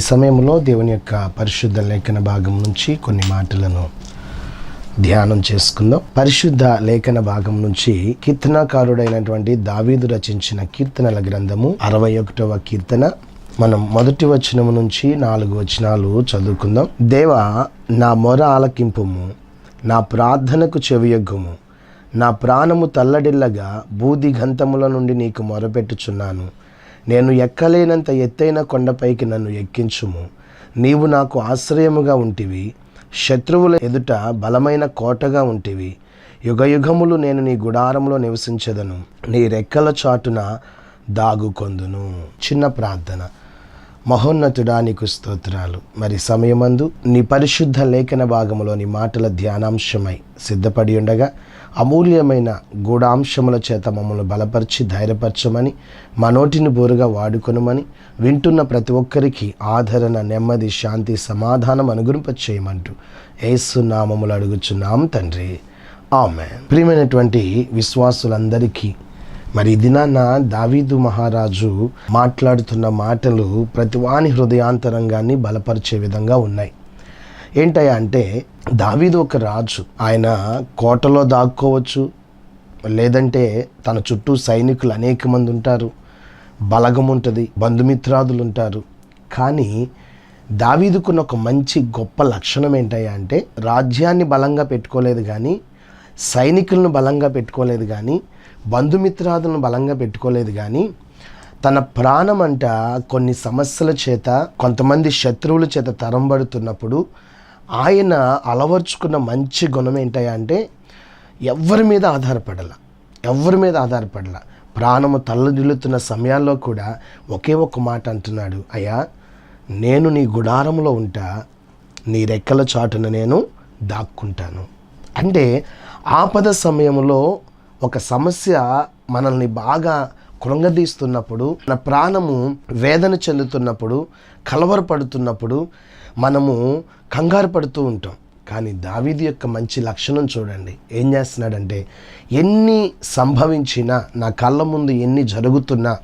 ఈ సమయంలో దేవుని యొక్క పరిశుద్ధ లేఖన భాగం నుంచి కొన్ని మాటలను ధ్యానం చేసుకుందాం. పరిశుద్ధ లేఖన భాగం నుంచి కీర్తనాకారుడైనటువంటి దావీదు రచించిన కీర్తనల గ్రంథము అరవై ఒకటవ కీర్తన. మనం మొదటి వచనము నుంచి నాలుగు వచనాలు చదువుకుందాం. దేవ నా మొర ఆలకింపుము నా ప్రార్థనకు చెవియొగ్గుము నా ప్రాణము తల్లడిల్లగా బూది గంతముల నుండి నీకు మొరపెట్టుచున్నాను. నేను ఎక్కలేనంత ఎత్తైన కొండపైకి నన్ను ఎక్కించుము. నీవు నాకు ఆశ్రయముగా ఉంటివి. శత్రువుల ఎదుట బలమైన కోటగా ఉంటివి. యుగయుగములు నేను నీ గుడారంలో నివసించదను. నీ రెక్కల చాటున దాగుకొందును చిన్న ప్రార్థన. మహోన్నతుడా నీకు స్తోత్రాలు. మరి సమయమందు నీ పరిశుద్ధ లేఖన భాగములోని మాటల ధ్యానాంశమై సిద్ధపడి ఉండగా అమూల్యమైన గూఢాంశముల చేత మమ్మల్ని బలపరిచి ధైర్యపరచమని మా నోటిని బోరుగా వాడుకొనమని వింటున్న ప్రతి ఒక్కరికి ఆదరణ నెమ్మది శాంతి సమాధానం అనుగుణప చేయమంటూ ఏసు నామములు అడుగుచున్నాం తండ్రి. ఆమె ప్రియమైనటువంటి విశ్వాసులందరికీ మరి దినాన దావీదు మహారాజు మాట్లాడుతున్న మాటలు ప్రతివాని హృదయాంతరంగాన్ని బలపరిచే విధంగా ఉన్నాయి. ఏంటయ్యా అంటే దావీదు ఒక రాజు. ఆయన కోటలో దాక్కోవచ్చు. లేదంటే తన చుట్టూ సైనికులు అనేక మంది ఉంటారు. బలగం ఉంటుంది బంధుమిత్రాదులు ఉంటారు కానీ దావీదుకున్న ఒక మంచి గొప్ప లక్షణం ఏంటయ్యా అంటే రాజ్యాన్ని బలంగా పెట్టుకోలేదు కానీ సైనికులను బలంగా పెట్టుకోలేదు కానీ బంధుమిత్రాదులను బలంగా పెట్టుకోలేదు కానీ తన ప్రాణం అంట కొన్ని సమస్యల చేత కొంతమంది శత్రువుల చేత తరంబడుతున్నప్పుడు ఆయన అలవర్చుకున్న మంచి గుణం ఏంటయ్యా అంటే ఎవరి మీద ఆధారపడాల. ఎవరి మీద ఆధారపడాల. ప్రాణము తల్లదిల్లుతున్న సమయాల్లో కూడా ఒకే ఒక్క మాట అంటున్నాడు. అయ్యా నేను నీ గుడారంలో ఉంటా నీ రెక్కల చాటున నేను దాక్కుంటాను. అంటే ఆపద సమయంలో ఒక సమస్య మనల్ని బాగా కృంగదీస్తున్నప్పుడు మన ప్రాణము వేదన చెందుతున్నప్పుడు కలవరపడుతున్నప్పుడు మనము కంగారు పడుతూ ఉంటాం. కానీ దావీది యొక్క మంచి లక్షణం చూడండి. ఏం చేస్తున్నాడంటే ఎన్ని సంభవించినా నా కళ్ళ ముందు ఎన్ని జరుగుతున్నా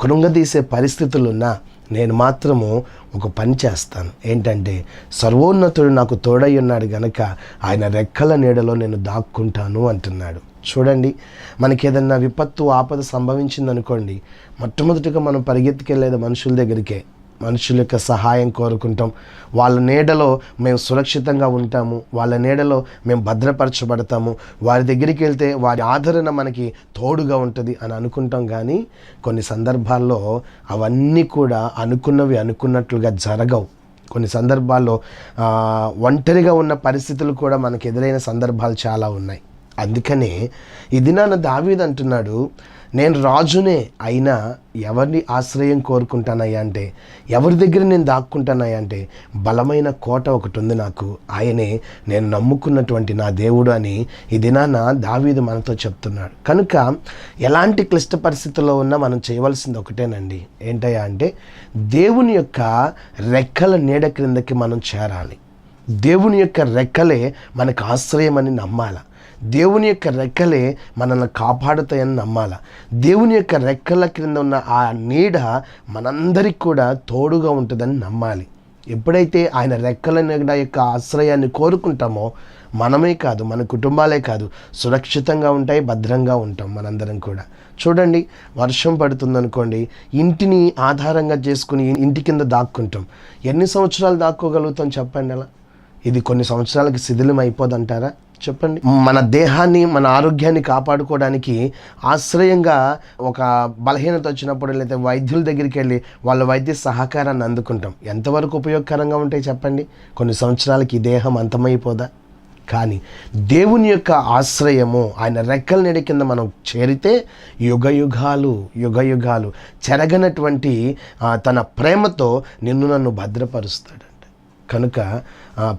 కృంగదీసే పరిస్థితులున్నా నేను మాత్రము ఒక పని చేస్తాను. ఏంటంటే సర్వోన్నతుడు నాకు తోడై ఉన్నాడు గనక ఆయన రెక్కల నీడలో నేను దాక్కుంటాను అంటున్నాడు. చూడండి మనకి ఏదన్నా విపత్తు ఆపద సంభవించిందనుకోండి మొట్టమొదటిగా మనం పరిగెత్తుకెళ్ళేది మనుషుల దగ్గరికే. మనుషుల యొక్క సహాయం కోరుకుంటాం. వాళ్ళ నీడలో మేము సురక్షితంగా ఉంటాము. వాళ్ళ నీడలో మేము భద్రపరచబడతాము. వారి దగ్గరికి వెళ్తే వారి ఆదరణ మనకి తోడుగా ఉంటుంది అని అనుకుంటాం కానీ కొన్ని సందర్భాల్లో అవన్నీ కూడా అనుకున్నవి అనుకున్నట్లుగా జరగవు. కొన్ని సందర్భాల్లో ఒంటరిగా ఉన్న పరిస్థితులు కూడా మనకు ఎదురైన సందర్భాలు చాలా ఉన్నాయి. అందుకనే ఇది నాన్న దావీద్ అంటున్నాడు నేను రాజునే అయినా ఎవరిని ఆశ్రయం కోరుకుంటానయ్యా అంటే ఎవరి దగ్గర నేను దాక్కుంటానయ్యా అంటే బలమైన కోట ఒకటి ఉంది నాకు. ఆయనే నేను నమ్ముకున్నటువంటి నా దేవుడు అని ఈ దినాన దావీదు మనతో చెప్తున్నాడు. కనుక ఎలాంటి క్లిష్ట పరిస్థితుల్లో ఉన్నా మనం చేయవలసింది ఒకటేనండి. ఏంటయ్యా అంటే దేవుని యొక్క రెక్కల నీడ క్రిందకి మనం చేరాలి. దేవుని యొక్క రెక్కలే మనకు ఆశ్రయమని నమ్మాలి. దేవుని యొక్క రెక్కలే మనల్ని కాపాడుతాయని నమ్మాల. దేవుని యొక్క రెక్కల క్రింద ఉన్న ఆ నీడ మనందరికి కూడా తోడుగా ఉంటుందని నమ్మాలి. ఎప్పుడైతే ఆయన రెక్కల నీడ యొక్క ఆశ్రయాన్ని కోరుకుంటామో మనమే కాదు మన కుటుంబాలే కాదు సురక్షితంగా ఉంటాయి భద్రంగా ఉంటాం మనందరం కూడా. చూడండి వర్షం పడుతుందనుకోండి ఇంటిని ఆధారంగా చేసుకుని ఇంటి కింద దాక్కుంటాం. ఎన్ని సంవత్సరాలు దాక్కోగలుగుతాం చెప్పండి అలా? ఇది కొన్ని సంవత్సరాలకి శిథిలం అయిపోదంటారా? చెప్పండి. మన దేహాన్ని మన ఆరోగ్యాన్ని కాపాడుకోవడానికి ఆశ్రయంగా ఒక బలహీనత వచ్చినప్పుడు లేదా వైద్యుల దగ్గరికి వెళ్ళి వాళ్ళ వైద్య సహకారాన్ని అందుకుంటాం. ఎంతవరకు ఉపయోగకరంగా ఉంటాయి చెప్పండి? కొన్ని సంవత్సరాలకి ఈ దేహం అంతమైపోదా? కానీ దేవుని యొక్క ఆశ్రయము ఆయన రెక్కల నెడి కింద మనం చేరితే యుగ యుగాలు యుగ యుగాలు చెరగనటువంటి తన ప్రేమతో నిన్ను నన్ను భద్రపరుస్తాడంట. కనుక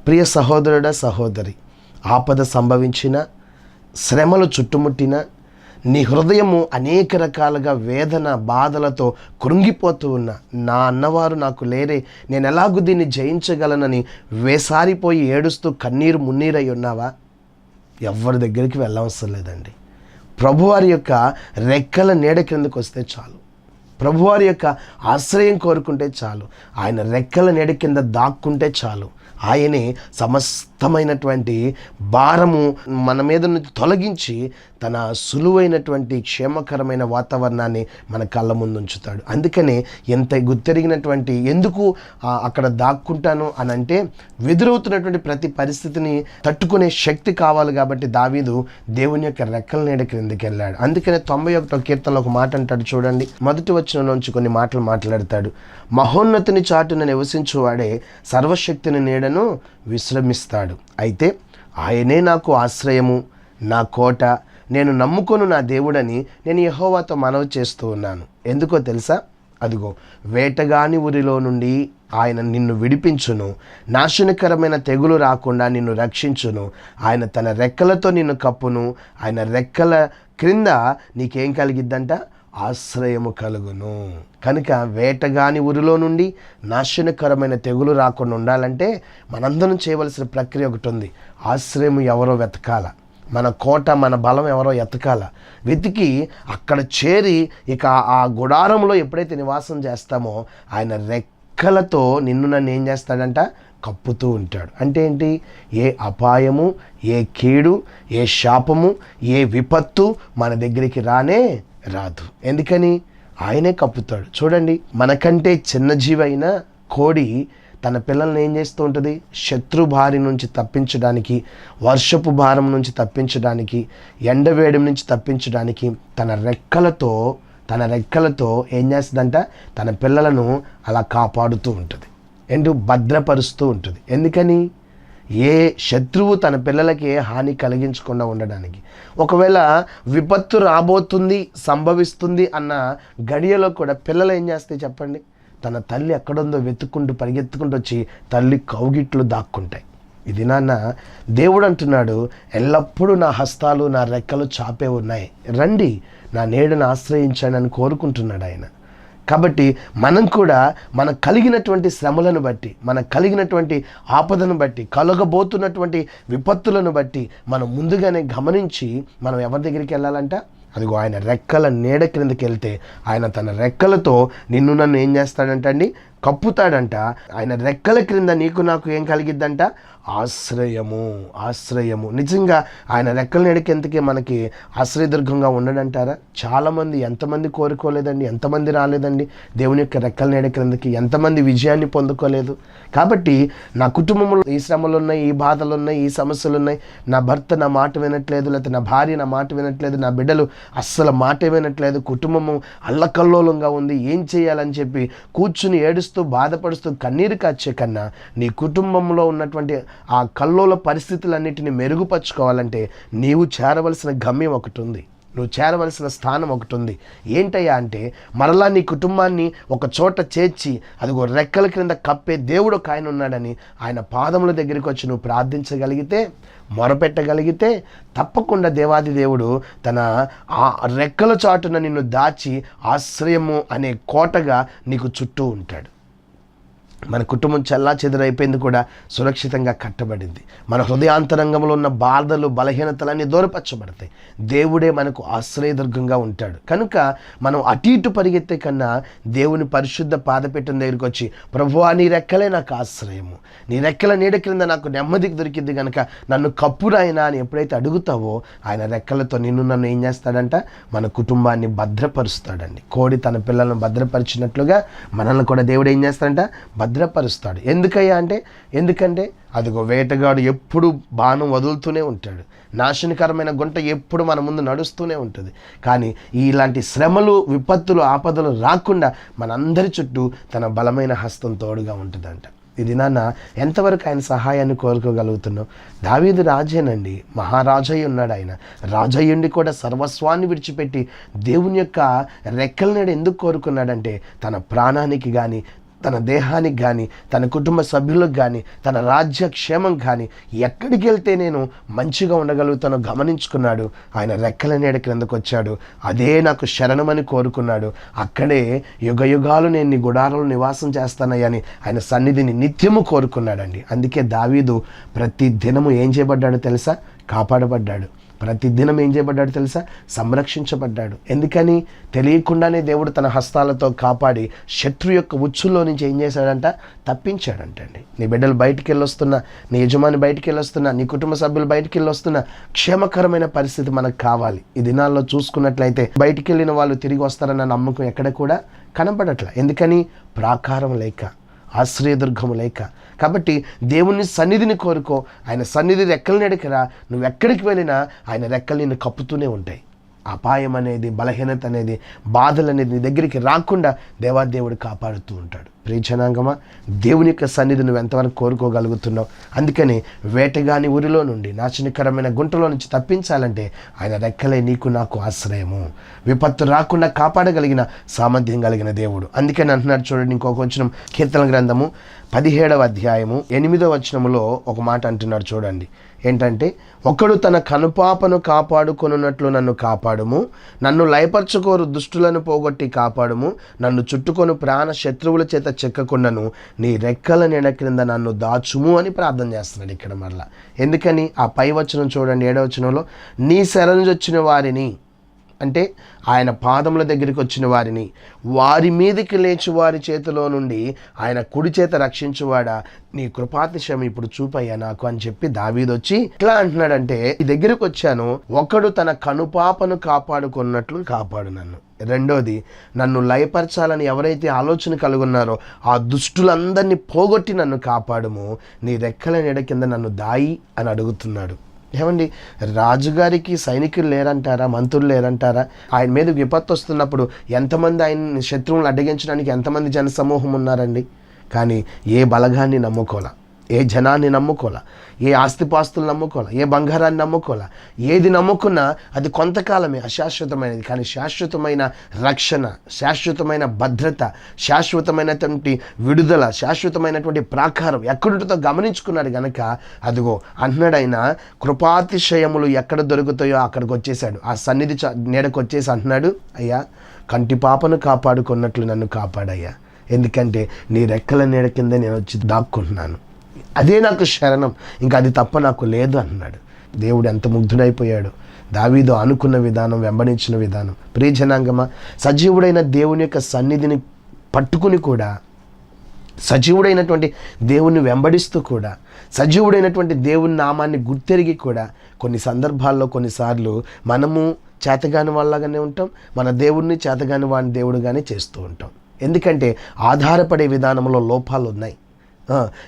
ప్రియ సహోదరుడ సహోదరి ఆపద సంభవించిన శ్రమలు చుట్టుముట్టిన నీ హృదయము అనేక రకాలుగా వేదన బాధలతో కృంగిపోతూ ఉన్న నా అన్నవారు నాకు లేరే నేను ఎలాగూ దీన్ని జయించగలనని వేసారిపోయి ఏడుస్తూ కన్నీరు మున్నీరై ఉన్నావా? ఎవరి దగ్గరికి వెళ్ళవసరం లేదండి. ప్రభువారి యొక్క రెక్కల నీడ క్రిందకు వస్తే చాలు. ప్రభువారి యొక్క ఆశ్రయం కోరుకుంటే చాలు. ఆయన రెక్కల నీడ కింద దాక్కుంటే చాలు. ఆయనే సమస్తమైనటువంటి భారము మన మీద నుంచి తొలగించి తన సులువైనటువంటి క్షేమకరమైన వాతావరణాన్ని మన కళ్ళ ముందు ఉంచుతాడు. అందుకనే ఎంత గుర్తెరిగినటువంటి ఎందుకు అక్కడ దాక్కుంటాను అని అంటే వెదురవుతున్నటువంటి ప్రతి పరిస్థితిని తట్టుకునే శక్తి కావాలి కాబట్టి దావీదు దేవుని యొక్క రెక్కల నీడ క్రిందకి వెళ్ళాడు. అందుకనే తొంభై ఒకటో కీర్తనలో ఒక మాట అంటాడు చూడండి. మొదటి వచ్చిన నుంచి కొన్ని మాటలు మాట్లాడతాడు. మహోన్నతిని చాటున నివసించువాడే సర్వశక్తిని నీడ నీడను విశ్రమిస్తాడు. అయితే ఆయనే నాకు ఆశ్రయము నా కోట నేను నమ్ముకొను నా దేవుడని నేను యహోవాతో మనవి చేస్తూ ఉన్నాను. ఎందుకో తెలుసా? అదిగో వేటగాని ఊరిలో నుండి ఆయన నిన్ను విడిపించును. నాశనకరమైన తెగులు రాకుండా నిన్ను రక్షించును. ఆయన తన రెక్కలతో నిన్ను కప్పును. ఆయన రెక్కల క్రింద నీకేం కలిగిద్దంట? ఆశ్రయము కలుగును. కనుక వేటగాని ఊరిలో నుండి నాశనకరమైన తెగులు రాకుండా ఉండాలంటే మనందరం చేయవలసిన ప్రక్రియ ఒకటి ఉంది. ఆశ్రయం ఎవరో వెతకాల. మన కోట మన బలం ఎవరో ఎతకాల. వెతికి అక్కడ చేరి ఇక ఆ గుడారంలో ఎప్పుడైతే నివాసం చేస్తామో ఆయన రెక్కలతో నిన్ను నన్ను ఏం చేస్తాడంట? కప్పుతూ ఉంటాడు. అంటే ఏంటి? ఏ అపాయము ఏ కీడు ఏ శాపము ఏ విపత్తు మన దగ్గరికి రానే రాదు. ఎందుకని? ఆయనే కప్పుతాడు. చూడండి మనకంటే చిన్న జీవైన కోడి తన పిల్లల్ని ఏం చేస్తూ ఉంటుంది? శత్రు భారి నుంచి తప్పించడానికి వర్షపు భారం నుంచి తప్పించడానికి ఎండవేడి నుంచి తప్పించడానికి తన రెక్కలతో తన రెక్కలతో ఏం చేస్తుందంట? తన పిల్లలను అలా కాపాడుతూ ఉంటుంది. ఎందు భద్రపరుస్తూ ఉంటుంది. ఎందుకని? ఏ శత్రువు తన పిల్లలకి ఏ హాని కలిగించకుండా ఉండడానికి. ఒకవేళ విపత్తు రాబోతుంది సంభవిస్తుంది అన్న గడియలో కూడా పిల్లలు ఏం చేస్తాయి చెప్పండి? తన తల్లి ఎక్కడుందో వెతుక్కుంటూ పరిగెత్తుకుంటూ వచ్చి తల్లి కౌగిట్లు దాక్కుంటాయి. ఇది నాన్న దేవుడు అంటున్నాడు ఎల్లప్పుడూ నా హస్తాలు నా రెక్కలు చాపే ఉన్నాయి. రండి నా నేడును ఆశ్రయించండి అని కోరుకుంటున్నాడు ఆయన. కాబట్టి మనం కూడా మనం కలిగినటువంటి శ్రమలను బట్టి మనం కలిగినటువంటి ఆపదను బట్టి కలగబోతున్నటువంటి విపత్తులను బట్టి మనం ముందుగానే గమనించి మనం ఎవరి దగ్గరికి వెళ్ళాలంట? అదిగో ఆయన రెక్కల నీడ క్రిందకి వెళ్తే ఆయన తన రెక్కలతో నిన్ను నన్ను ఏం చేస్తాడంట అండి కప్పుతాడంట. ఆయన రెక్కల క్రింద నీకు నాకు ఏం కలిగిద్దంట? ఆశ్రయము ఆశ్రయము. నిజంగా ఆయన రెక్కల నీడకెందుకే మనకి ఆశ్రయదుర్గంగా ఉండడంటారా? చాలామంది ఎంతమంది కోరుకోలేదండి ఎంతమంది రాలేదండి? దేవుని యొక్క రెక్కల నీడ ఎంతమంది విజయాన్ని పొందుకోలేదు? కాబట్టి నా కుటుంబంలో ఈ శ్రమలు ఉన్నాయి ఈ బాధలు ఉన్నాయి ఈ సమస్యలు ఉన్నాయి నా భర్త నా మాట వినట్లేదు లేకపోతే నా భార్య నా మాట వినట్లేదు నా బిడ్డలు అస్సలు మాట వినట్లేదు. కుటుంబము అల్లకల్లోలంగా ఉంది. ఏం చేయాలని చెప్పి కూర్చుని ఏడుస్తూ బాధపడుస్తూ కన్నీరు కాచే కన్నా నీ కుటుంబంలో ఉన్నటువంటి ఆ కల్లోల పరిస్థితులన్నిటిని మెరుగుపరుచుకోవాలంటే నీవు చేరవలసిన గమ్యం ఒకటి ఉంది. నువ్వు చేరవలసిన స్థానం ఒకటి ఉంది. ఏంటయ్యా అంటే మరలా నీ కుటుంబాన్ని ఒక చోట చేర్చి అదిగో రెక్కల క్రింద కప్పే దేవుడు ఒక ఆయన ఉన్నాడని ఆయన పాదముల దగ్గరికి వచ్చి నువ్వు ప్రార్థించగలిగితే మొరపెట్టగలిగితే తప్పకుండా దేవాది దేవుడు తన ఆ రెక్కల చాటున నిన్ను దాచి ఆశ్రయము అనే కోటగా నీకు చుట్టూ ఉంటాడు. మన కుటుంబం చల్లా చెదరైపోయింది కూడా సురక్షితంగా కట్టబడింది. మన హృదయాంతరంగంలో ఉన్న బాధలు బలహీనతలన్నీ దూరపరచబడతాయి. దేవుడే మనకు ఆశ్రయదుర్గంగా ఉంటాడు. కనుక మనం అటు ఇటు పరిగెత్తే కన్నా దేవుని పరిశుద్ధ పాదపీఠం దగ్గరికి వచ్చి ప్రభువా నీ రెక్కలే నాకు ఆశ్రయము. నీ రెక్కల నీడ క్రింద నాకు నెమ్మదికి దొరికింది కనుక నన్ను కప్పురాయినా అని ఎప్పుడైతే అడుగుతావో ఆయన రెక్కలతో నిన్ను నన్ను ఏం చేస్తాడంట? మన కుటుంబాన్ని భద్రపరుస్తాడండి. కోడి తన పిల్లలను భద్రపరిచినట్లుగా మనల్ని కూడా దేవుడు ఏం చేస్తాడంట? భద్రపరుస్తాడు. ఎందుకయ్యా అంటే ఎందుకంటే అదిగో వేటగాడు ఎప్పుడు బాణం వదులుతూనే ఉంటాడు. నాశనకరమైన గుంట ఎప్పుడు మన ముందు నడుస్తూనే ఉంటుంది. కానీ ఇలాంటి శ్రమలు విపత్తులు ఆపదలు రాకుండా మనందరి చుట్టూ తన బలమైన హస్తం తోడుగా ఉంటుందంట. ఇది నాన్న ఎంతవరకు ఆయన సహాయాన్ని కోరుకోగలుగుతున్నావు? దావీదు రాజేనండి మహారాజయ్య ఉన్నాడు ఆయన. రాజయ్యుండి కూడా సర్వస్వాన్ని విడిచిపెట్టి దేవుని యొక్క రెక్కల నీడ ఎందుకు కోరుకున్నాడంటే తన ప్రాణానికి కానీ తన దేహానికి కానీ తన కుటుంబ సభ్యులకు కానీ తన రాజ్య క్షేమం కానీ ఎక్కడికి వెళ్తే నేను మంచిగా ఉండగలుగుతానో గమనించుకున్నాడు. ఆయన రెక్కల నీడ క్రిందకు వచ్చాడు. అదే నాకు శరణమని కోరుకున్నాడు. అక్కడే యుగ యుగాలు నేను నీ గుడారంలో నివాసం చేస్తానయ్యని ఆయన సన్నిధిని నిత్యము కోరుకున్నాడండి. అందుకే దావీదు ప్రతి దినము ఏం చేయబడ్డాడో తెలుసా? కాపాడబడ్డాడు. ప్రతిదినం ఏం చేయబడ్డాడు తెలుసా? సంరక్షించబడ్డాడు. ఎందుకని? తెలియకుండానే దేవుడు తన హస్తాలతో కాపాడి శత్రు యొక్క ఉచ్చుల్లో నుంచి ఏం చేశాడంట? తప్పించాడంటండి. నీ బిడ్డలు బయటికి వెళ్ళొస్తున్నా నీ యజమాని బయటికి వెళ్ళొస్తున్నా నీ కుటుంబ సభ్యులు బయటికి వెళ్ళొస్తున్నా క్షేమకరమైన పరిస్థితి మనకు కావాలి. ఈ దినాల్లో చూసుకున్నట్లయితే బయటికి వెళ్ళిన వాళ్ళు తిరిగి వస్తారన్న నమ్మకం ఎక్కడ కూడా కనపడట్ల ఎందుకని? ప్రాకారం లేక ఆశ్రయదుర్గము లేక కాబట్టి దేవుని సన్నిధిని కోరుకో. ఆయన సన్నిధి రెక్కలని ఎడకరా నువ్వు ఎక్కడికి వెళ్ళినా ఆయన రెక్కలు నిన్ను కప్పుతూనే ఉంటాయి. అపాయం అనేది బలహీనత అనేది బాధలు అనేది నీ దగ్గరికి రాకుండా దేవాదేవుడు కాపాడుతూ ఉంటాడు. ప్రియజనాంగమా దేవుని యొక్క సన్నిధి నువ్వు ఎంతవరకు కోరుకోగలుగుతున్నావు? అందుకని వేటగాని ఊరిలో నుండి నాశనకరమైన గుంటలో నుంచి తప్పించాలంటే ఆయన రెక్కలే నీకు నాకు ఆశ్రయము. విపత్తు రాకుండా కాపాడగలిగిన సామర్థ్యం కలిగిన దేవుడు. అందుకని అంటున్నాడు చూడండి ఇంకొక కొంచెం కీర్తన గ్రంథము పదిహేడవ అధ్యాయము ఎనిమిదవ వచనములో ఒక మాట అంటున్నాడు చూడండి. ఏంటంటే ఒకడు తన కనుపాపను కాపాడుకొనున్నట్లు నన్ను కాపాడుము నన్ను లయపరచుకోరు దుష్టులను పోగొట్టి కాపాడుము నన్ను చుట్టుకొని ప్రాణ శత్రువుల చేత చెక్కకుండాను నీ రెక్కల నీడ క్రింద నన్ను దాచుము అని ప్రార్థన చేస్తున్నాడు ఇక్కడ మరలా. ఎందుకని? ఆ పై వచనం చూడండి ఏడవచనంలో నీ నీ శరణొచ్చిన వారిని అంటే ఆయన పాదముల దగ్గరికి వచ్చిన వారిని వారి మీదకి లేచి వారి చేతిలో నుండి ఆయన కుడి చేత రక్షించువాడా? నీ కృపాతిశయం ఇప్పుడు చూపయ్యా నాకు అని చెప్పి దావీదొచ్చి ఇట్లా అంటున్నాడంటే ఈ దగ్గరకు వచ్చాను ఒకడు తన కనుపాపను కాపాడుకున్నట్లు కాపాడు నన్ను. రెండోది నన్ను లయపరచాలని ఎవరైతే ఆలోచన కలుగున్నారో ఆ దుష్టులందరినీ పోగొట్టి నన్ను కాపాడుము. నీ రెక్కల నీడ కింద నన్ను దాయి అని అడుగుతున్నాడు. ఏమండి రాజుగారికి సైనికులు లేరంటారా మంత్రులు లేరంటారా? ఆయన మీద విపత్తు వస్తున్నప్పుడు ఎంతమంది ఆయన శత్రువులను అడ్డగించడానికి ఎంతమంది జనసమూహం ఉన్నారండి? కానీ ఏ బలగాన్ని నమ్ముకోలా. ఏ జనాన్ని నమ్ముకోలే ఏ ఆస్తిపాస్తులు నమ్ముకోలే ఏ బంగారాన్ని నమ్ముకోలే ఏది నమ్ముకున్నా అది కొంతకాలమే అశాశ్వతమైనది. కానీ శాశ్వతమైన రక్షణ శాశ్వతమైన భద్రత శాశ్వతమైనటువంటి విడుదల శాశ్వతమైనటువంటి ప్రాకారం ఎక్కడుంటుందో గమనించుకున్నాడు గనక అదిగో అంటున్నాడైన కృపాతిశయములు ఎక్కడ దొరుకుతాయో అక్కడికి వచ్చేసాడు ఆ సన్నిధి చ- నీడకు వచ్చేసి అంటున్నాడు అయ్యా కంటి పాపను కాపాడుకున్నట్లు నన్ను కాపాడయ్యా. ఎందుకంటే నీ రెక్కల నీడ కింద నేను వచ్చి దాక్కుంటున్నాను. అదే నాకు శరణం. ఇంకా అది తప్ప నాకు లేదు అన్నాడు. దేవుడు ఎంత ముగ్ధుడైపోయాడు. దావీదు అనుకున్న విధానం వెంబడించిన విధానం. ప్రియజనాంగమా సజీవుడైన దేవుని యొక్క సన్నిధిని పట్టుకుని కూడా సజీవుడైనటువంటి దేవుణ్ణి వెంబడిస్తూ కూడా సజీవుడైనటువంటి దేవుని నామాన్ని గుర్తెరిగి కూడా కొన్ని సందర్భాల్లో కొన్నిసార్లు మనము చేతగాని వాళ్ళగానే ఉంటాం. మన దేవుణ్ణి చేతగాని వాడిని దేవుడుగానే చేస్తూ ఉంటాం. ఎందుకంటే ఆధారపడే విధానంలో లోపాలు ఉన్నాయి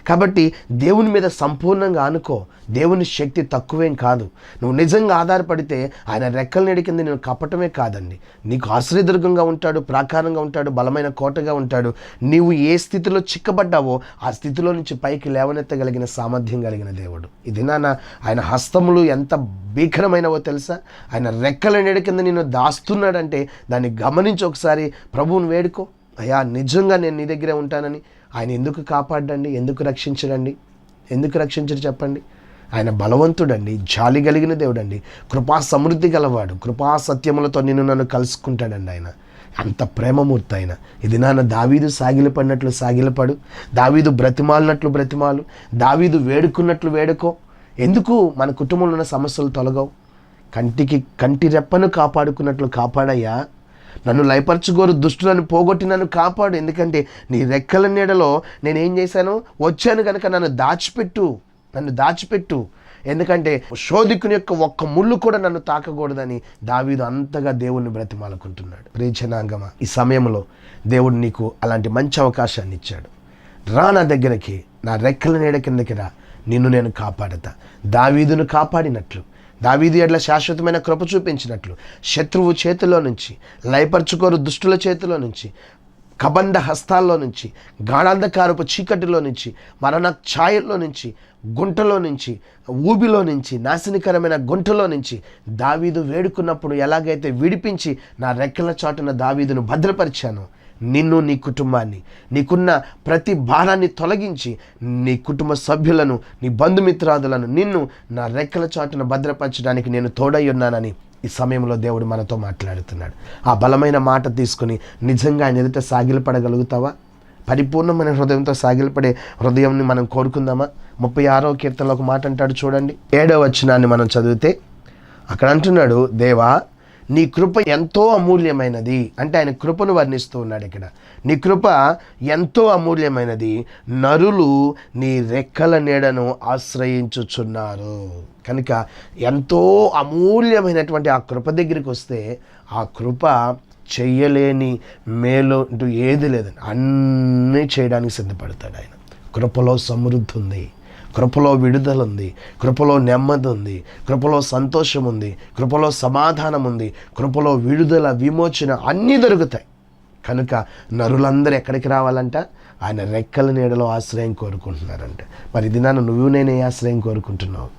కాబట్టి దేవుని మీద సంపూర్ణంగా అనుకో. దేవుని శక్తి తక్కువేం కాదు. నువ్వు నిజంగా ఆధారపడితే ఆయన రెక్కల నీడి కింద నేను కప్పటమే కాదండి. నీకు ఆశ్రయదుర్గంగా ఉంటాడు ప్రాకారంగా ఉంటాడు బలమైన కోటగా ఉంటాడు. నీవు ఏ స్థితిలో చిక్కబడ్డావో ఆ స్థితిలో నుంచి పైకి లేవనెత్తగలిగిన సామర్థ్యం కలిగిన దేవుడు. ఇది నాన్న ఆయన హస్తములు ఎంత భీకరమైనవో తెలుసా? ఆయన రెక్కల నీడ కింద నేను దాస్తున్నాడంటే దాన్ని గమనించి ఒకసారి ప్రభువుని వేడుకో. అయ్యా నిజంగా నేను నీ దగ్గరే ఉంటానని ఆయన ఎందుకు కాపాడండి? ఎందుకు రక్షించడండి? ఎందుకు రక్షించడు చెప్పండి? ఆయన బలవంతుడండి జాలి కలిగిన దేవుడండి. కృపా సమృద్ధి గలవాడు కృపా సత్యములతో నిన్ను నన్ను కలుసుకుంటాడండి ఆయన. అంత ప్రేమమూర్తి ఆయన. ఇది నాన్న దావీదు సాగిలపడినట్లు సాగిలపడు. దావీదు బ్రతిమాలినట్లు బ్రతిమాలు. దావీదు వేడుకున్నట్లు వేడుకో. ఎందుకు మన కుటుంబంలో ఉన్న సమస్యలు తొలగవు? కంటికి కంటి రెప్పను కాపాడుకున్నట్లు కాపాడయ్యా. నన్ను లయపరచుకోరు దుష్టులను పోగొట్టి నన్ను కాపాడు. ఎందుకంటే నీ రెక్కల నీడలో నేనేం చేశాను? వచ్చాను కనుక నన్ను దాచిపెట్టు నన్ను దాచిపెట్టు. ఎందుకంటే శోధికుని యొక్క ఒక్క ముళ్ళు కూడా నన్ను తాకకూడదని దావీదు అంతగా దేవుణ్ణి బ్రతిమాలకుంటున్నాడు. ప్రియజనాంగమ ఈ సమయంలో దేవుడు నీకు అలాంటి మంచి అవకాశాన్ని ఇచ్చాడు. రా నా దగ్గరికి నా రెక్కల నీడ కిందకి రా. నిన్ను నేను కాపాడతా. దావీదును కాపాడినట్లు. దావీది ఎడ్ల శాశ్వతమైన కృప చూపించినట్లు శత్రువు చేతిలో నుంచి లయపరుచుకోరు దుష్టుల చేతిలో నుంచి కబండ హస్తాల్లో నుంచి గాఢాంధకారపు చీకటిలో నుంచి మరణ ఛాయల్లో నుంచి గుంటలో నుంచి ఊబిలో నుంచి నాశనకరమైన గుంటలో నుంచి దావీదు వేడుకున్నప్పుడు ఎలాగైతే విడిపించి నా రెక్కల చాటున దావీదును భద్రపరిచాను నిన్ను నీ కుటుంబాన్ని నీకున్న ప్రతి భారాన్ని తొలగించి నీ కుటుంబ సభ్యులను నీ బంధుమిత్రాదులను నిన్ను నా రెక్కల చాటున భద్రపరచడానికి నేను తోడై ఉన్నానని ఈ సమయంలో దేవుడు మనతో మాట్లాడుతున్నాడు. ఆ బలమైన మాట తీసుకుని నిజంగా ఆయన ఎదుట సాగిలపడగలుగుతావా? పరిపూర్ణమైన హృదయంతో సాగిలపడే హృదయంని మనం కోరుకుందామా? ముప్పై ఆరో కీర్తనలో ఒక మాట అంటాడు చూడండి. ఏడో వచనాన్ని మనం చదివితే అక్కడ అంటున్నాడు దేవా నీ కృప ఎంతో అమూల్యమైనది అంటే ఆయన కృపను వర్ణిస్తూ ఉన్నాడు ఇక్కడ. నీ కృప ఎంతో అమూల్యమైనది. నరులు నీ రెక్కల నీడను ఆశ్రయించుచున్నారు. కనుక ఎంతో అమూల్యమైనటువంటి ఆ కృప దగ్గరికి వస్తే ఆ కృప చెయ్యలేని మేలు అంటూ ఏది లేదని అన్నీ చేయడానికి సిద్ధపడతాడు ఆయన. కృపలో సమృద్ధి ఉంది. కృపలో విడుదల ఉంది కృపలో నెమ్మది ఉంది కృపలో సంతోషం ఉంది కృపలో సమాధానం ఉంది కృపలో విడుదల విమోచన అన్నీ దొరుకుతాయి. కనుక నరులందరూ ఎక్కడికి రావాలంట? ఆయన రెక్కల నీడలో ఆశ్రయం కోరుకుంటున్నారంట. మరి దినాన నువ్వు నేనే ఆశ్రయం కోరుకుంటున్నావు.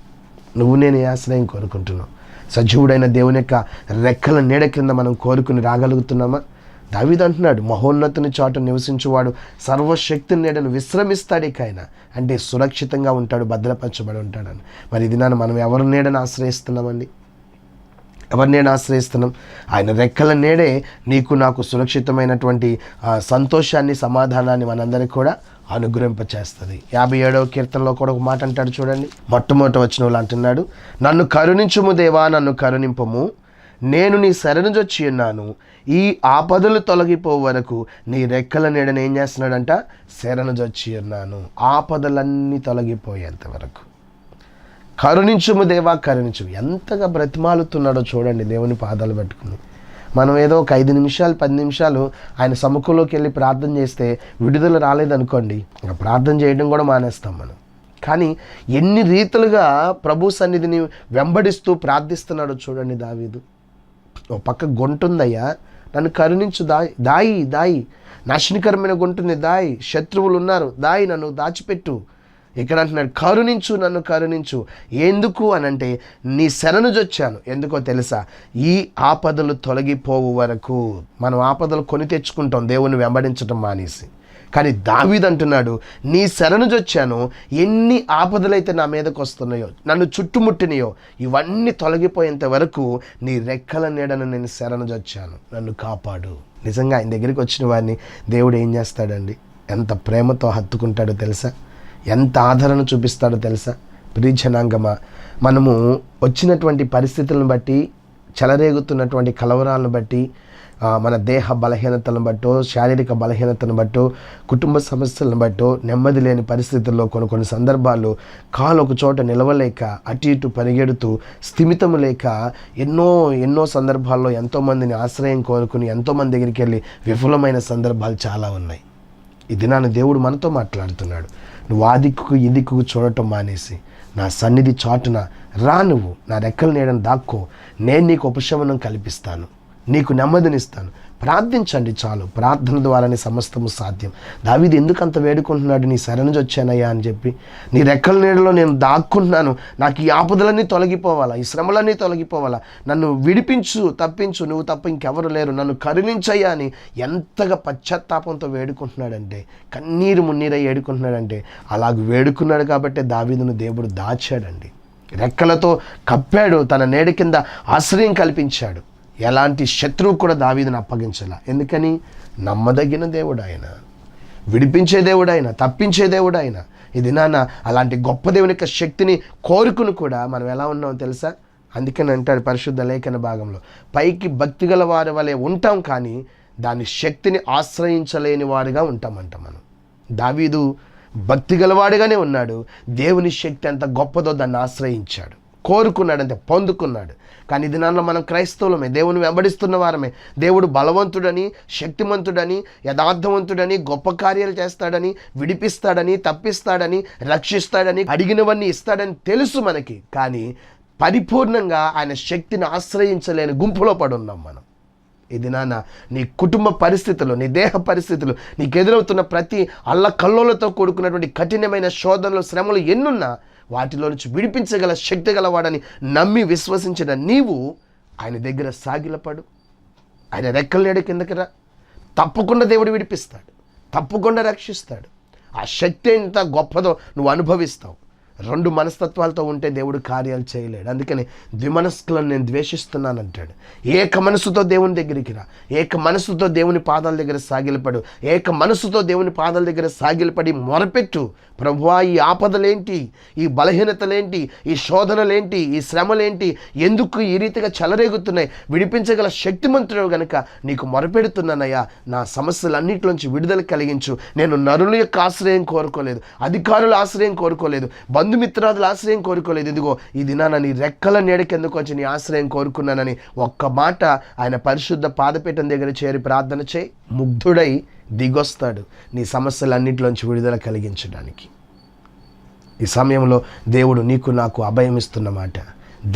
నువ్వు నేను ఆశ్రయం కోరుకుంటున్నావు. సజీవుడైన దేవుని యొక్క రెక్కల నీడ క్రింద మనం కోరుకుని రాగలుగుతున్నామా? దావిద్ అంటున్నాడు మహోన్నతుని చాటు నివసించువాడు సర్వశక్తి నీడను విశ్రమిస్తాడు ఆయన. అంటే సురక్షితంగా ఉంటాడు భద్రపరచబడి ఉంటాడని. మరి ఇది నాన్న మనం ఎవరి నీడను ఆశ్రయిస్తున్నామండి? ఎవరి నేను ఆశ్రయిస్తున్నాం? ఆయన రెక్కల నేడే నీకు నాకు సురక్షితమైనటువంటి సంతోషాన్ని సమాధానాన్ని మనందరికీ కూడా అనుగ్రహింపచేస్తుంది. యాభై ఏడవ కీర్తనలో కూడా ఒక మాట అంటాడు చూడండి. మొట్టమొదటి వచ్చిన వాళ్ళు అంటున్నాడు నన్ను కరుణించుము దేవా నన్ను కరుణింపము. నేను నీ శరణుజొచ్చి ఉన్నాను. ఈ ఆపదలు తొలగిపో వరకు నీ రెక్కల నీడని ఏం చేస్తున్నాడంట? శరణుజొచ్చి ఉన్నాను. ఆపదలన్నీ తొలగిపోయేంత వరకు. కరుణించుము దేవా కరుణించు ఎంతగా బ్రతిమాలుతున్నాడో చూడండి దేవుని పాదాలు పట్టుకుని. మనం ఏదో ఒక ఐదు నిమిషాలు పది నిమిషాలు ఆయన సముఖంలోకి వెళ్ళి ప్రార్థన చేస్తే విడుదల రాలేదనుకోండి ఇంకా ప్రార్థన చేయడం కూడా మానేస్తాం మనం. కానీ ఎన్ని రీతులుగా ప్రభు సన్నిధిని వెంబడిస్తూ ప్రార్థిస్తున్నాడో చూడండి దావీదు. ఓ పక్క గొంటుందయ్యా. నన్ను కరుణించు దాయి దాయి దాయి. నాశనకరమైన గొంటుంది దాయి. శత్రువులు ఉన్నారు దాయి నన్ను దాచిపెట్టు. ఇక్కడ అంటున్నాడు కరుణించు నన్ను కరుణించు. ఎందుకు అని అంటే నీ శరణు జొచ్చాను. ఎందుకో తెలుసా? ఈ ఆపదలు తొలగిపోవు వరకు. మనం ఆపదలు కొని తెచ్చుకుంటాం దేవుని వెంబడించటం మానేసి. కానీ దావీద్ అంటున్నాడు నీ శరణు జొచ్చాను ఎన్ని ఆపదలైతే నా మీదకు వస్తున్నాయో నన్ను చుట్టుముట్టినయో ఇవన్నీ తొలగిపోయేంత వరకు నీ రెక్కల నీడను నేను శరణుజొచ్చాను నన్ను కాపాడు. నిజంగా ఆయన దగ్గరికి వచ్చిన వారిని దేవుడు ఏం చేస్తాడండి? ఎంత ప్రేమతో హత్తుకుంటాడో తెలుసా? ఎంత ఆదరణ చూపిస్తాడో తెలుసా? ప్రియజనాంగమా మనము వచ్చినటువంటి పరిస్థితులను బట్టి చెలరేగుతున్నటువంటి కలవరాలను బట్టి మన దేహ బలహీనతలను బట్టో శారీరక బలహీనతను బట్టో కుటుంబ సమస్యలను బట్టో నెమ్మది లేని పరిస్థితుల్లో కొన్ని కొన్ని సందర్భాల్లో కాలు ఒక చోట నిలవలేక అటు ఇటు పరిగెడుతూ స్థిమితము లేక ఎన్నో ఎన్నో సందర్భాల్లో ఎంతోమందిని ఆశ్రయం కోరుకుని ఎంతోమంది దగ్గరికి వెళ్ళి విఫలమైన సందర్భాలు చాలా ఉన్నాయి. ఈ దినాన దేవుడు మనతో మాట్లాడుతున్నాడు. నువ్వు ఆ దిక్కుకు ఈ దిక్కుకు చూడటం మానేసి నా సన్నిధి చాటున రా నువ్వు నా రెక్కల నీడను దాక్కో నేను నీకు ఉపశమనం కల్పిస్తాను. నీకు నెమ్మదినిస్తాను. ప్రార్థించండి చాలు. ప్రార్థన ద్వారానే సమస్తము సాధ్యం. దావిది ఎందుకు అంత వేడుకుంటున్నాడు? నీ శరణుజి వచ్చానయ్యా అని చెప్పి. నీ రెక్కల నీడలో నేను దాక్కుంటున్నాను. నాకు ఈ ఆపదలన్నీ తొలగిపోవాలా? ఈ శ్రమలన్నీ తొలగిపోవాలా? నన్ను విడిపించు తప్పించు. నువ్వు తప్ప ఇంకెవరు లేరు. నన్ను కరుణించయ్యా అని ఎంతగా పశ్చాత్తాపంతో వేడుకుంటున్నాడంటే కన్నీరు మున్నీరై వేడుకుంటున్నాడంటే అలాగ వేడుకున్నాడు కాబట్టి దావీదును దేవుడు దాచాడండి. రెక్కలతో కప్పాడు. తన నేడు కింద ఆశ్రయం కల్పించాడు. ఎలాంటి శత్రువు కూడా దావీదును అప్పగించాల. ఎందుకని? నమ్మదగిన దేవుడు ఆయన విడిపించే దేవుడు ఆయన తప్పించే దేవుడు ఆయన ఇది నాన్న అలాంటి గొప్ప దేవుని యొక్క శక్తిని కోరుకుని కూడా మనం ఎలా ఉన్నామో తెలుసా? అందుకని అంటాడు పరిశుద్ధ లేఖన భాగంలో పైకి భక్తి గల వారి వలె ఉంటాం కానీ దాని శక్తిని ఆశ్రయించలేని వారిగా ఉంటామంట మనం. దావీదు భక్తి గలవాడిగానే ఉన్నాడు. దేవుని శక్తి ఎంత గొప్పదో దాన్ని ఆశ్రయించాడు. కోరుకున్నాడు పొందుకున్నాడు. కానీ ఇది నాన్న మనం క్రైస్తవులమే దేవుని వెంబడిస్తున్న వారమే. దేవుడు బలవంతుడని శక్తిమంతుడని యథార్థవంతుడని గొప్ప కార్యాలు చేస్తాడని విడిపిస్తాడని తప్పిస్తాడని రక్షిస్తాడని అడిగినవన్నీ ఇస్తాడని తెలుసు మనకి. కానీ పరిపూర్ణంగా ఆయన శక్తిని ఆశ్రయించలేని గుంపులో పడున్నాం మనం. ఇది నాన్న నీ కుటుంబ పరిస్థితులు నీ దేహ పరిస్థితులు నీకు ఎదురవుతున్న ప్రతి అల్ల కల్లోలతో కూడుకున్నటువంటి కఠినమైన శోధనలు శ్రమలు ఎన్నున్నా వాటిలో నుంచి విడిపించగల శక్తి గలవాడని నమ్మి విశ్వసించిన నీవు ఆయన దగ్గర సాగిలపడు. ఆయన రెక్కల నీడ కిందకి రా. తప్పకుండా దేవుడు విడిపిస్తాడు. తప్పకుండా రక్షిస్తాడు. ఆ శక్తి ఎంత గొప్పదో నువ్వు అనుభవిస్తావు. రెండు మనస్తత్వాలతో ఉంటే దేవుడు కార్యాలు చేయలేడు. అందుకని ద్విమనస్కులను నేను ద్వేషిస్తున్నాను అంటాడు ఏక మనసుతో దేవుని దగ్గరికి రా. ఏక మనసుతో దేవుని పాదాల దగ్గర సాగిలపడు. ఏక మనసుతో దేవుని పాదాల దగ్గర సాగిలపడి మొరపెట్టు. ప్రభువా ఈ ఆపదలేంటి? ఈ బలహీనతలేంటి? ఈ శోధనలేంటి? ఈ శ్రమలేంటి? ఎందుకు ఈ రీతిగా చెలరేగుతున్నాయి? విడిపించగల శక్తిమంతుడు గనుక నీకు మొరపెడుతున్నానయ్యా. నా సమస్యలన్నింటిలోంచి విడుదల కలిగించు. నేను నరుల యొక్క ఆశ్రయం కోరుకోలేదు. అధికారుల ఆశ్రయం కోరుకోలేదు. బంధుమిత్రాదుల ఆశ్రయం కోరుకోలేదు. ఇదిగో ఈ దినాన నీ రెక్కల నీడకెందుకు వచ్చి నీ ఆశ్రయం కోరుకున్నానని ఒక్క మాట ఆయన పరిశుద్ధ పాదపీఠం దగ్గర చేరి ప్రార్థన చేయి. ముగ్ధుడై దిగొస్తాడు. నీ సమస్యలన్నింటిలోంచి విడుదల కలిగించడానికి. ఈ సమయంలో దేవుడు నీకు నాకు అభయం ఇస్తున్నమాట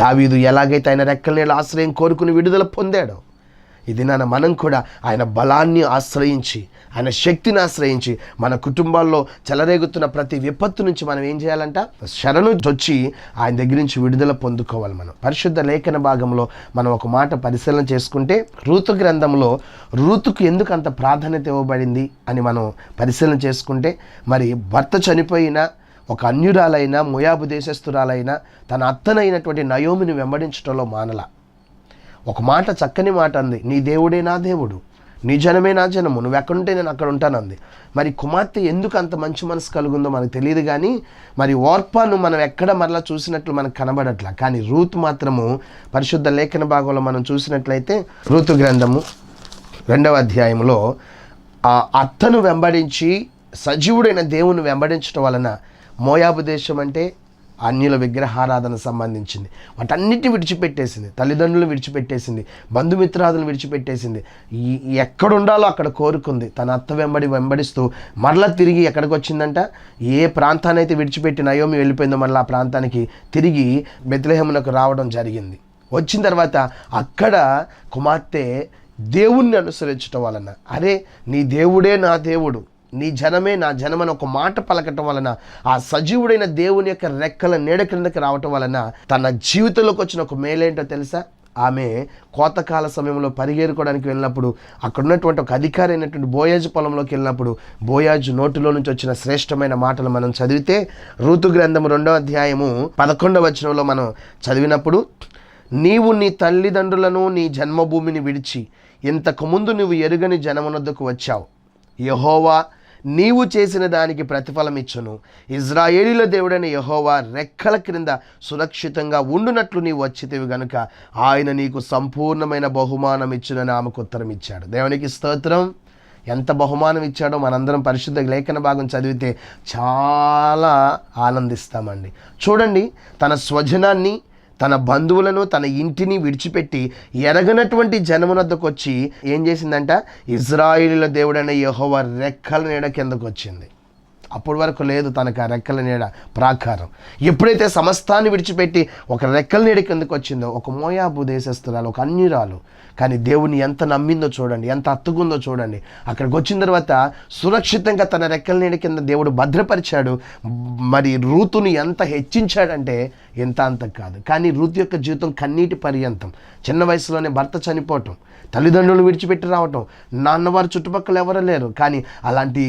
దావీదు ఎలాగైతే ఆయన రెక్కల నీళ్ళ ఆశ్రయం కోరుకుని విడుదల పొందాడో ఇది దినాన మనం కూడా ఆయన బలాన్ని ఆశ్రయించి ఆయన శక్తిని ఆశ్రయించి మన కుటుంబాల్లో చెలరేగుతున్న ప్రతి విపత్తు నుంచి మనం ఏం చేయాలంట? శరణు వచ్చి ఆయన దగ్గర నుంచి విడుదల పొందుకోవాలి మనం. పరిశుద్ధ లేఖన భాగంలో మనం ఒక మాట పరిశీలన చేసుకుంటే ఋతు గ్రంథంలో ఋతుకు ఎందుకు అంత ప్రాధాన్యత ఇవ్వబడింది అని మనం పరిశీలన చేసుకుంటే మరి భర్త చనిపోయిన ఒక అన్యురాలైన మొయాబు దేశస్థురాలైన తన అత్తనైనటువంటి నయోమిని వెంబడించడంలో మానల. ఒక మాట చక్కని మాట అంది. నీ దేవుడే నా దేవుడు. నీ జనమే నా జనము. నువ్వు ఎక్కడుంటే నేను అక్కడ ఉంటానంది. మరి కుమార్తె ఎందుకు అంత మంచి మనసు కలుగుందో మనకు తెలియదు కానీ మరి ఓర్పాను మనం ఎక్కడ మరలా చూసినట్లు మనకు కనబడట్లా. కానీ రూత్ మాత్రము పరిశుద్ధ లేఖన భాగంలో మనం చూసినట్లయితే ఋతు గ్రంథము రెండవ అధ్యాయంలో ఆ అత్తను వెంబడించి సజీవుడైన దేవుని వెంబడించడం వలన మోయాబు దేశం అంటే అన్యుల విగ్రహారాధన సంబంధించింది. వాటన్నిటిని విడిచిపెట్టేసింది. తల్లిదండ్రులు విడిచిపెట్టేసింది. బంధుమిత్రాదులు విడిచిపెట్టేసింది. ఎక్కడుండాలో ఎక్కడ ఉండాలో అక్కడ కోరుకుంది. తన అత్త వెంబడి వెంబడిస్తూ మరలా తిరిగి ఎక్కడికి వచ్చిందంట? ఏ ప్రాంతాన్ని అయితే విడిచిపెట్టి నయోమి వెళ్ళిపోయిందో మళ్ళీ ఆ ప్రాంతానికి తిరిగి బెత్లహేమునకు రావడం జరిగింది. వచ్చిన తర్వాత అక్కడ కుమార్తె దేవుణ్ణి అనుసరించడం వలన అరే నీ దేవుడే నా దేవుడు. నీ జనమే నా జనమని ఒక మాట పలకటం వలన ఆ సజీవుడైన దేవుని యొక్క రెక్కల నీడ క్రిందకి రావటం వలన తన జీవితంలోకి వచ్చిన ఒక మేలేంటో తెలుసా? ఆమె కోతకాల సమయంలో పరిగేరుకోవడానికి వెళ్ళినప్పుడు అక్కడ ఉన్నటువంటి ఒక అధికారి అయినటువంటి బోయాజు పొలంలోకి వెళ్ళినప్పుడు బోయాజు నోటిలో నుంచి వచ్చిన శ్రేష్టమైన మాటలు మనం చదివితే ఋతు గ్రంథం రెండో అధ్యాయము పదకొండవ వచనంలో మనం చదివినప్పుడు నీవు నీ తల్లిదండ్రులను నీ జన్మభూమిని విడిచి ఇంతకుముందు నువ్వు ఎరుగని జనమునొద్దకు వచ్చావు. యహోవా నీవు చేసిన దానికి ప్రతిఫలం ఇచ్చును. ఇజ్రాయేలీల దేవుడైన యహోవా రెక్కల క్రింద సురక్షితంగా ఉండునట్లు నీవు వచ్చితివి గనుక ఆయన నీకు సంపూర్ణమైన బహుమానం ఇచ్చునని ఆమెకు ఉత్తరం ఇచ్చాడు. దేవునికి స్తోత్రం. ఎంత బహుమానం ఇచ్చాడో మనందరం పరిశుద్ధ లేఖన భాగం చదివితే చాలా ఆనందిస్తామండి. చూడండి తన స్వజనాన్ని తన బంధువులను తన ఇంటిని విడిచిపెట్టి ఎరగనటువంటి జనమునద్దకు వచ్చి ఏం చేసిందంట? ఇజ్రాయిలీల దేవుడైన యహోవ రెక్కల నీడ కిందకు వచ్చింది అప్పటి వరకు లేదు తనకు ఆ రెక్కల నీడ ప్రాకారం. ఎప్పుడైతే సమస్తాన్ని విడిచిపెట్టి ఒక రెక్కల నీడ కిందకు వచ్చిందో ఒక మోయాబు దేశస్తురాలు ఒక అన్యురాలు కానీ దేవుని ఎంత నమ్మిందో చూడండి ఎంత అత్తుకుందో చూడండి. అక్కడికి వచ్చిన తర్వాత సురక్షితంగా తన రెక్కల నీడ కింద దేవుడు భద్రపరిచాడు. మరి రూతుని ఎంత హెచ్చించాడంటే ఎంత అంత కాదు. కానీ రూతు యొక్క జీవితం కన్నీటి పర్యంతం. చిన్న వయసులోనే భర్త చనిపోవటం తల్లిదండ్రులు విడిచిపెట్టి రావటం నాన్నవారు చుట్టుపక్కల ఎవరు లేరు. కానీ అలాంటి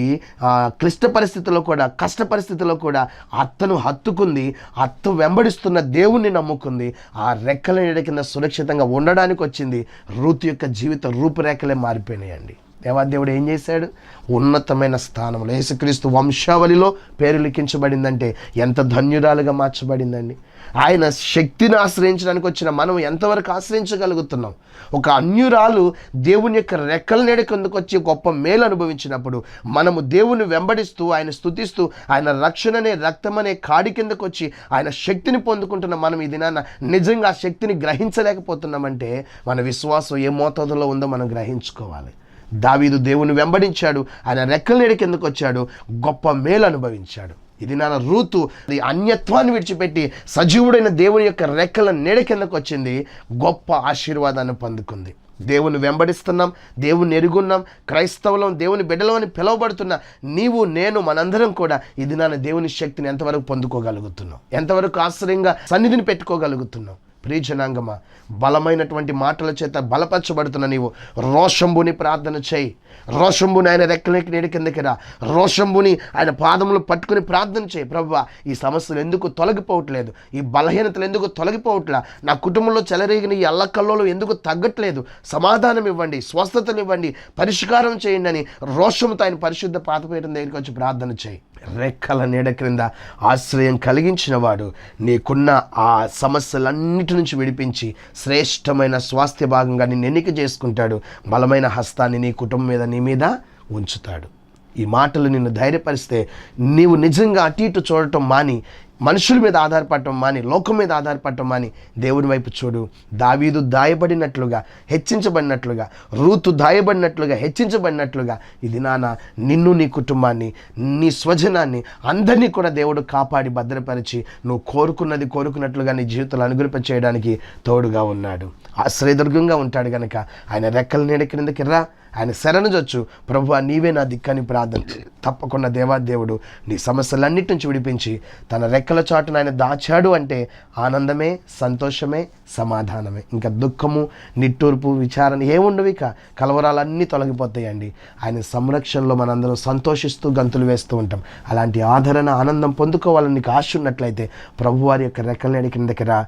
క్లిష్ట పరిస్థితుల్లో కూడా కష్ట పరిస్థితుల్లో కూడా అత్తను హత్తుకుంది అత్త వెంబడిస్తున్న దేవుణ్ణి నమ్ముకుంది. ఆ రెక్కల నీడ కింద సురక్షితంగా ఉండడానికి వచ్చింది రూత్ యొక్క జీవిత రూపురేఖలే మారిపోయినాయండి. దేవాదేవుడు ఏం చేశాడు? ఉన్నతమైన స్థానంలో యేసుక్రీస్తు వంశావళిలో పేరు లిఖించబడిందంటే ఎంత ధన్యురాలుగా మార్చబడిందండి. ఆయన శక్తిని ఆశ్రయించడానికి వచ్చిన మనం ఎంతవరకు ఆశ్రయించగలుగుతున్నాం? ఒక అన్యురాలు దేవుని యొక్క రెక్కల నీడ కిందకు వచ్చి గొప్ప మేలు అనుభవించినప్పుడు మనము దేవుని వెంబడిస్తూ ఆయన స్తుతిస్తూ ఆయన రక్షణనే రక్తమనే కాడి కిందకు వచ్చి ఆయన శక్తిని పొందుకుంటున్న మనం ఈ దినాన నిజంగా ఆ శక్తిని గ్రహించలేకపోతున్నామంటే మన విశ్వాసం ఏ మోతాదులో ఉందో మనం గ్రహించుకోవాలి. దావీదు దేవుని వెంబడించాడు ఆయన రెక్కల నీడ కిందకు వచ్చాడు గొప్ప మేలు అనుభవించాడు. ఇది నా రూతు అది అన్యత్వాన్ని విడిచిపెట్టి సజీవుడైన దేవుని యొక్క రెక్కల నీడ కిందకు వచ్చింది. గొప్ప ఆశీర్వాదాన్ని పొందుకుంది. దేవుని వెంబడిస్తున్నాం దేవుని ఎరుగున్నాం క్రైస్తవులం దేవుని బిడ్డలం అని పిలువబడుతున్న నీవు నేను మనందరం కూడా ఇది నాన్న దేవుని శక్తిని ఎంతవరకు పొందుకోగలుగుతున్నాం? ఎంతవరకు ఆశ్రయంగా సన్నిధిని పెట్టుకోగలుగుతున్నాం? ప్రియజనాంగమా బలమైనటువంటి మాటల చేత బలపరచబడుతున్న నీవు. రోషంబుని ప్రార్థన చేయి. రోషంబుని ఆయన రెక్కలకి నేడు కిందకి రా. రోషంబుని ఆయన పాదములు పట్టుకుని ప్రార్థన చేయి. ప్రభు ఈ సమస్యలు ఎందుకు తొలగిపోవట్లేదు? ఈ బలహీనతలు ఎందుకు తొలగిపోవట్లా? నా కుటుంబంలో చెలరేగిన ఈ అల్లకల్లోలు ఎందుకు తగ్గట్లేదు? సమాధానం ఇవ్వండి స్వస్థతలు ఇవ్వండి పరిష్కారం చేయండి అని రోషంతో ఆయన పరిశుద్ధ పాతపీఠం దగ్గరికి వచ్చి ప్రార్థన చేయి. రెక్కల నీడ క్రింద ఆశ్రయం కలిగించిన వాడు నీకున్న ఆ సమస్యలన్నిటి నుంచి విడిపించి శ్రేష్టమైన స్వాస్థ్య భాగంగా నిన్ను ఎన్నిక చేసుకుంటాడు. బలమైన హస్తాన్ని నీ కుటుంబం మీద నీ మీద ఉంచుతాడు. ఈ మాటలు నిన్ను ధైర్యపరిస్తే నీవు నిజంగా అటు ఇటు చూడటం మాని మనుషుల మీద ఆధారపడటం మాని లోకం మీద ఆధారపడటం మాని దేవుని వైపు చూడు. దావీదు దాయబడినట్లుగా హెచ్చించబడినట్లుగా రూతు దాయబడినట్లుగా హెచ్చించబడినట్లుగా ఇది నాన్న నిన్ను నీ కుటుంబాన్ని నీ స్వజనాన్ని అందరినీ కూడా దేవుడు కాపాడి భద్రపరిచి నువ్వు కోరుకున్నది కోరుకున్నట్లుగా నీ జీవితంలో అనుగ్రహ చేయడానికి తోడుగా ఉన్నాడు. ఆశ్రయదుర్గంగా ఉంటాడు గనక ఆయన రెక్కల నీడ క్రిందకి రా. ఆయన శరణుజొచ్చు. ప్రభు నీవే నా దిక్కని ప్రార్థన. తప్పకుండా దేవాదేవుడు నీ సమస్యలన్నిటి నుంచి విడిపించి తన రెక్కల చాటును ఆయన దాచాడు అంటే ఆనందమే సంతోషమే సమాధానమే. ఇంకా దుఃఖము నిట్టూర్పు విచారణ ఏముండవు ఇక. కలవరాలన్నీ తొలగిపోతాయండి. ఆయన సంరక్షణలో మనందరం సంతోషిస్తూ గంతులు వేస్తూ ఉంటాం. అలాంటి ఆదరణ ఆనందం పొందుకోవాలని నీకు ఆశ ఉన్నట్లయితే ప్రభు వారి యొక్క రెక్కల నీడ కిందకి రా.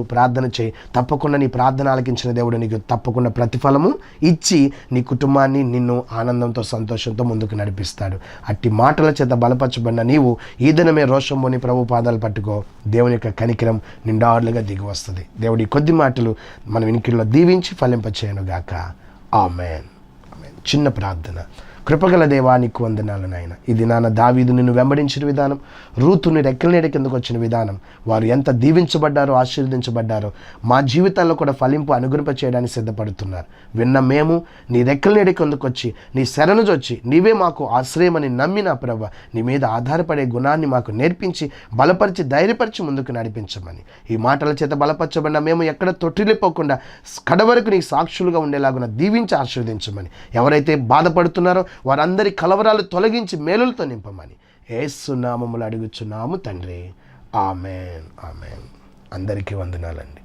ప్రార్థన చేయి. తప్పకుండా నీ ప్రార్థన ఆలకించిన దేవుడు నీకు తప్పకుండా ప్రతిఫలము ఇచ్చి నీ కుటుంబాన్ని నిన్ను ఆనందంతో సంతోషంతో ముందుకు నడిపిస్తాడు. అట్టి మాటల చేత బలపరచబడిన నీవు ఈ దినమే రోషంబోని ప్రభు పాదాలు పట్టుకో. దేవుని యొక్క కనికరం నిండాడులుగా దిగి వస్తుంది. దేవుడి కొద్ది మాటలు మన వినికిడిలో దీవించి ఫలింపచేయను గాక ఆమెన్. ఆమెన్. చిన్న ప్రార్థన. కృపగల దేవానికి వందనాలు నాయన. ఇది నాన్న దావీదు నిన్ను వెంబడించిన విధానం రూతుని రెక్కలనేడి కిందకు వచ్చిన విధానం వారు ఎంత దీవించబడ్డారో ఆశీర్వదించబడ్డారో మా జీవితాల్లో కూడా ఫలింపు అనుగ్రహ చేయడానికి సిద్ధపడుతున్నారు. విన్న మేము నీ రెక్కలనేడి కిందకు వచ్చి నీ శరణు వచ్చి నీవే మాకు ఆశ్రయమని నమ్మిన ప్రభ నీ మీద ఆధారపడే గుణాన్ని మాకు నేర్పించి బలపరిచి ధైర్యపరిచి ముందుకు నడిపించమని. ఈ మాటల చేత బలపరచబడిన మేము ఎక్కడ తొట్టిల్లిపోకుండా కడవరకు నీ సాక్షులుగా ఉండేలాగున దీవించి ఆశీర్వదించమని. ఎవరైతే బాధపడుతున్నారో వారందరి కలవరాలు తొలగించి మేలులతో నింపమని ఏసునామములు అడుగుచున్నాము తండ్రి. ఆమెన్. ఆమెన్. అందరికీ వందనాలండి.